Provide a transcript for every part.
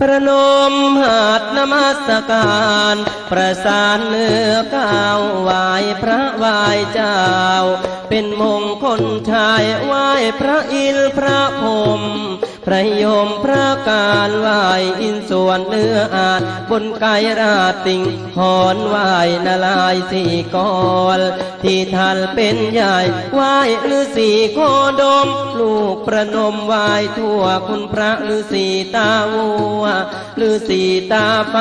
ประนมหาดนมัสการ ประสานเนื้อก้าวไหวพระไหวเจ้า เป็นมงคลชายไหวพระอินพระพรม พระยมพระการไหวอินส่วนเนื้ออาจบนกายราติงหอนไหวนาลายสี่กอลที่ท่านเป็นใหญ่ไหวฤาษีโคดม ลูกประนมไหวทั่วคุณพระฤาษีตาวัวฤาษีตาไฟ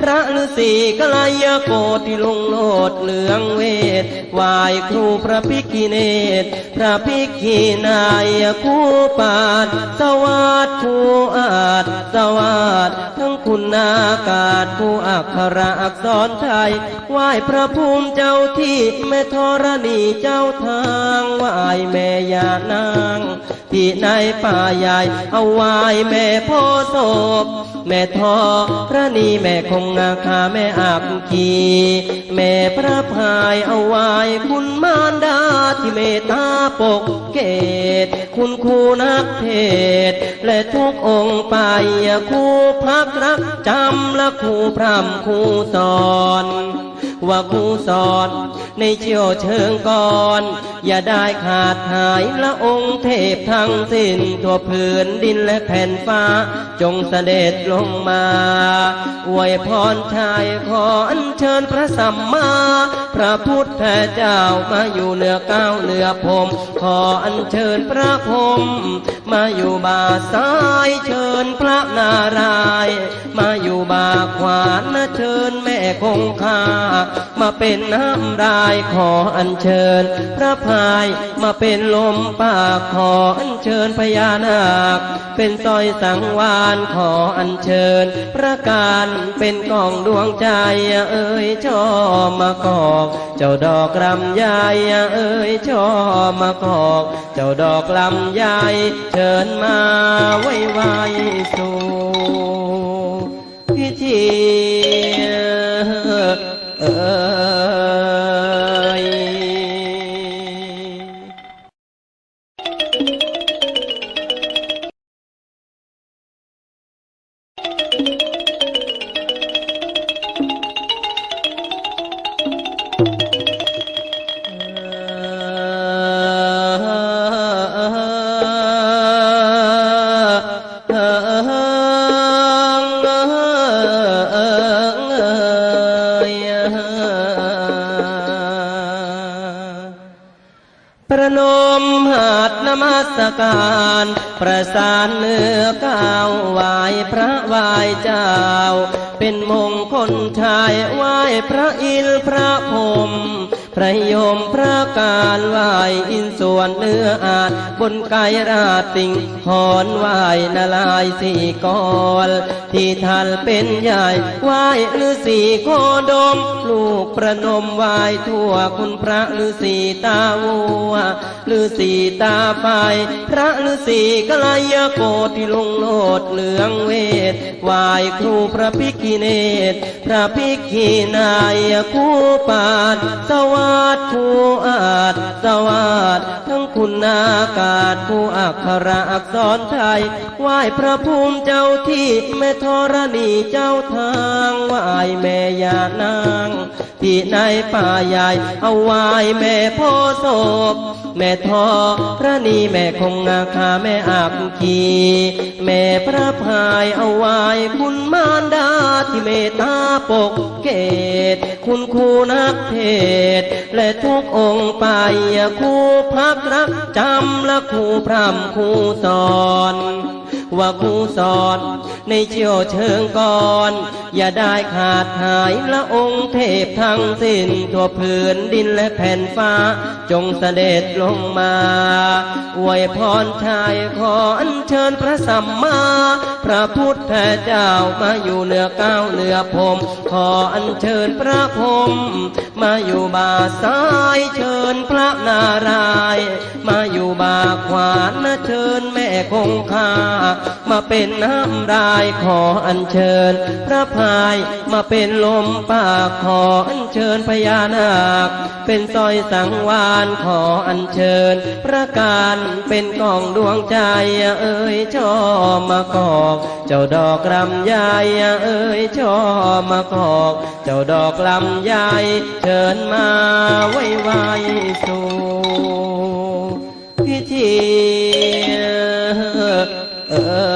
พระฤาษีกลายโกติลุงโลดเหลืองเวทไหวครูพระพิกิเนตพระพิกีนายคู่ปาดสวัสดผู้อาจสวัสดทั้งคุณนากาศผู้อักขระอักษรไทยไหว้พระภูมิเจ้าที่แม่ธรณีเจ้าทางไหว้แม่ยานาง ที่ในป่าใหญ่เอาไหว้แม่พ่อศพแม่ทอพระนีแม่คงนาคาแม่อักขีแม่พระพายเอาไหว้คุณมารดา ที่เมตตาปกเกต คุณครูนักเทศ และทุกองค์ไปครูพักรักจำและครูพร่ำครูสอนว่าครูสอนในเชี่ยวเชิงก่อน อย่าได้ขาดหายละองค์เทพทั้งสิ้นทั่วพื้นดินและแผ่นฟ้า จงเสด็จลงมาอวยพรชายขออัญเชิญพระสัมมา พระพุทธเจ้ามาอยู่เหนือก้าวเหนือพรมขออัญเชิญพระพรมมาอยู่บ่าซ้ายเชิญพระนารายมาอยู่บ่าขวานะเชิญแม่คงคามาเป็นน้ำรายขออัญเชิญ พระพายมาเป็นลมปากขออัญเชิญพญานาค เป็นสร้อยสังวานขออัญเชิญ พระการเป็นกองดวงใจเอ่ยชอมากอก เจ้าดอกลำไยเอ่ยชอมากอก เจ้าดอกลำไยเชิญมาไว้ไว้สู่ นมหัดนมัสการ ประสานเนื้อก้าวไหวพระไหวเจ้า เป็นมงคลชายไหวพระอินทร์พระพรม พระยมพระการไหวอินส่วนเนื้ออาจบนกายราติงหอนไหวนาลายสี่กอลที่ท่านเป็นใหญ่ไหวฤาษีโคดม ลูกประนมไหวทั่วคุณพระฤาษีตาวัวฤาษีตาไฟพระฤาษีกลายโกติลุงโลดเหลืองเวทไหวครูพระพิกิเนตพระพิกีนายคู่ปาดสวัสดผู้อาจสวัสดทั้งคุณอากาศผู้อักขระอักษรไทยไหว้พระภูมิเจ้าที่แม่ธรณีเจ้าทางไหว้แม่ยานาง ที่ในป่าใหญ่ เอาไว้แม่พ่อศพแม่ทอพระนีแม่คงนาคาแม่อักขีแม่พระพายเอาไว้คุณมารดาที่เมตตาปกเกต คุณครูนักเทศ และทุกองค์ไปครูพักรักจำและครูพรำครูสอน ว่าครูสอนในเชี่ยวเชิงก่อน อย่าได้ขาดหายละองค์เทพทั้งสิ้นทั่วพื้นดินและแผ่นฟ้า จงเสด็จลงมาอวยพรชายขออัญเชิญพระสัมมาพระพุทธเจ้ามาอยู่เหนือก้าวเหนือพมขออัญเชิญพระพรมมาอยู่บาซ้ายเชิญพระนารายมาอยู่บาขวานเชิญแม่คงคามาเป็นน้ำรายขออัญเชิญ พระพายมาเป็นลมปากขออัญเชิญพญานาค เป็นสร้อยสังวานขออัญเชิญ พระการเป็นกองดวงใจเอ่ยชอมากออกเจ้าดอกลำไยเอ้ยชอมากอกเจ้าดอกลำไยเชิญมาไว้ไว้สู่พิธีเออ